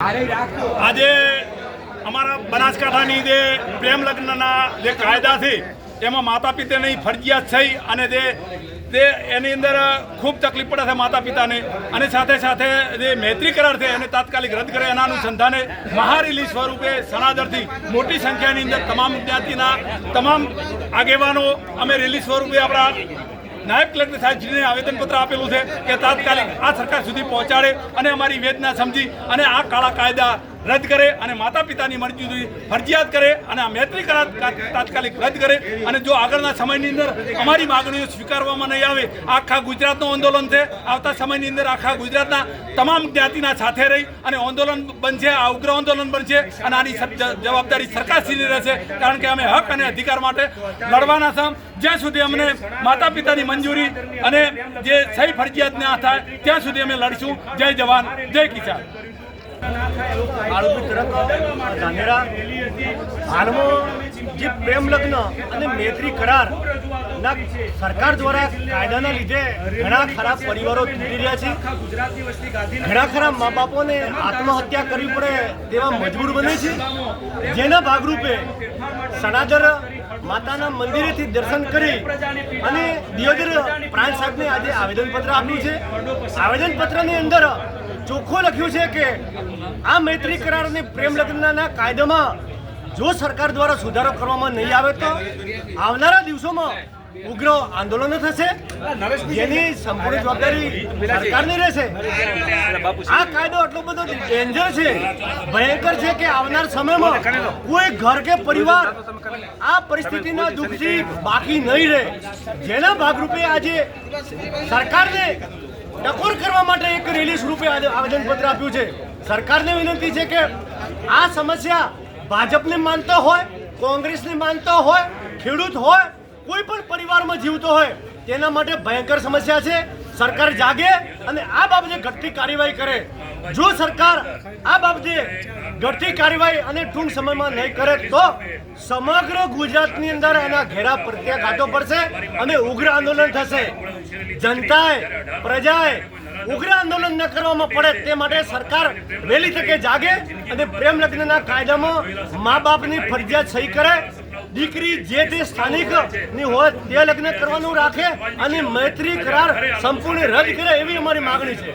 આજે અમારા બનાસકાંઠાની જે પ્રેમ લગ્નના જે કાયદા છે, એમાં માતા પિતાની ફરજિયાત થઈ અને તે તે એની અંદર ખૂબ તકલીફ પડે છે માતા પિતાને અને સાથે સાથે જે મૈત્રી કરાર છે, એને તાત્કાલિક રદ કરે એના અનુસંધાને મહારેલી સ્વરૂપે સનાદરથી મોટી સંખ્યાની અંદર તમામ જ્ઞાતિના તમામ આગેવાનો અમે રેલી સ્વરૂપે આપણા નાયબ કલેક્ટર સાહેબજીને આવેદનપત્ર આપેલું છે કે તાત્કાલિક આ સરકાર સુધી પહોંચાડે અને અમારી વેદના સમજી અને આ કાળા કાયદા રદ કરે અને માતા પિતાની મરજી ફરજિયાત કરે અને આ મૈત્રી કરાર તાત્કાલિક રદ કરે અને જો આગળના સમયની અંદર અમારી માગણીઓ સ્વીકારવામાં નહીં આવે, આખા ગુજરાતનું આંદોલન છે. આવતા સમયની અંદર આખા ગુજરાતના તમામ જ્ઞાતિના સાથે રહી અને આંદોલન બનશે, આ ઉગ્ર આંદોલન બનશે અને આની જવાબદારી સરકારશ્રીની રહેશે. કારણ કે અમે હક અને અધિકાર માટે લડવાના છે જ્યાં સુધી અમને માતા પિતાની મંજૂરી અને જે સહી ફરજિયાત ના થાય, ત્યાં સુધી અમે લડીશું. જય જવાન, જય કિસાન. આળંદી તરફ ધાનેરા હાલમાં જે પ્રેમ લગ્ન અને મૈત્રી કરાર સરકાર દ્વારા કાયદાના લીધે ઘણા ખરા પરિવારો તૂટી રહ્યા છે. ઘણા ખરા મા બાપોને આત્મહત્યા કરવી પડે તેવા મજબૂર બને છે. જેના ભાગરૂપે સનાજર માતાના મંદિરેથી દર્શન કરી અને દિયોદર પ્રાંત સાહેબને આજે આવેદનપત્ર આપ્યું છે. આવેદનપત્રની અંદર ચોખ્ખું લખ્યું છે કે આ મૈત્રી કરાર અને પ્રેમ લગ્નના કાયદામાં જો સરકાર દ્વારા સુધારો કરવામાં નહીં આવે તો આવનારા દિવસોમાં ઉગ્ર આંદોલનો થશે, જેની સંપૂર્ણ જવાબદારી સરકારની રહેશે. આ કાયદો એટલો બધો ડેન્જર છે, ભયંકર છે કે આવનાર સમયમાં કોઈ ઘર કે પરિવાર આ પરિસ્થિતિના દુઃખથી બાકી નહીં રહે. જેના ભાગરૂપે આજે સરકારને ટકોર કરવા માટે એક રિલીઝ રૂપે આવેદનપત્ર આપ્યું છે. સરકારને વિનંતી છે કે આ સમસ્યા ભાજપને માનતો હોય, કોંગ્રેસને માનતો હોય, ખેડૂત હોય, કોઈ પણ પરિવારમાં જીવતો હોય, તેના માટે ભયંકર સમસ્યા છે. સરકાર જાગે અને આ બાબતે ઘટતી કાર્યવાહી કરે. જો સરકાર આ બાબતે ઘટતી કાર્યવાહી અને ટૂંક સમયમાં નહીં કરે તો સમગ્ર ગુજરાતની અંદર એના ઘેરા પ્રત્યાઘાતો પડશે અને ઉગ્ર આંદોલન થશે. જનતાએ, પ્રજાએ ઉગ્ર આંદોલન ન કરવામાં પડે તે માટે સરકાર વહેલી તકે જાગે અને પ્રેમ લગ્નના કાયદામાં મા બાપની ફરજિયાત સહી કરે. દીકરી જે તે સ્થાનિકની હોય તે લગ્ન કરવાનું રાખે અને મૈત્રી કરાર સંપૂર્ણ રદ કરે એવી અમારી માગણી છે.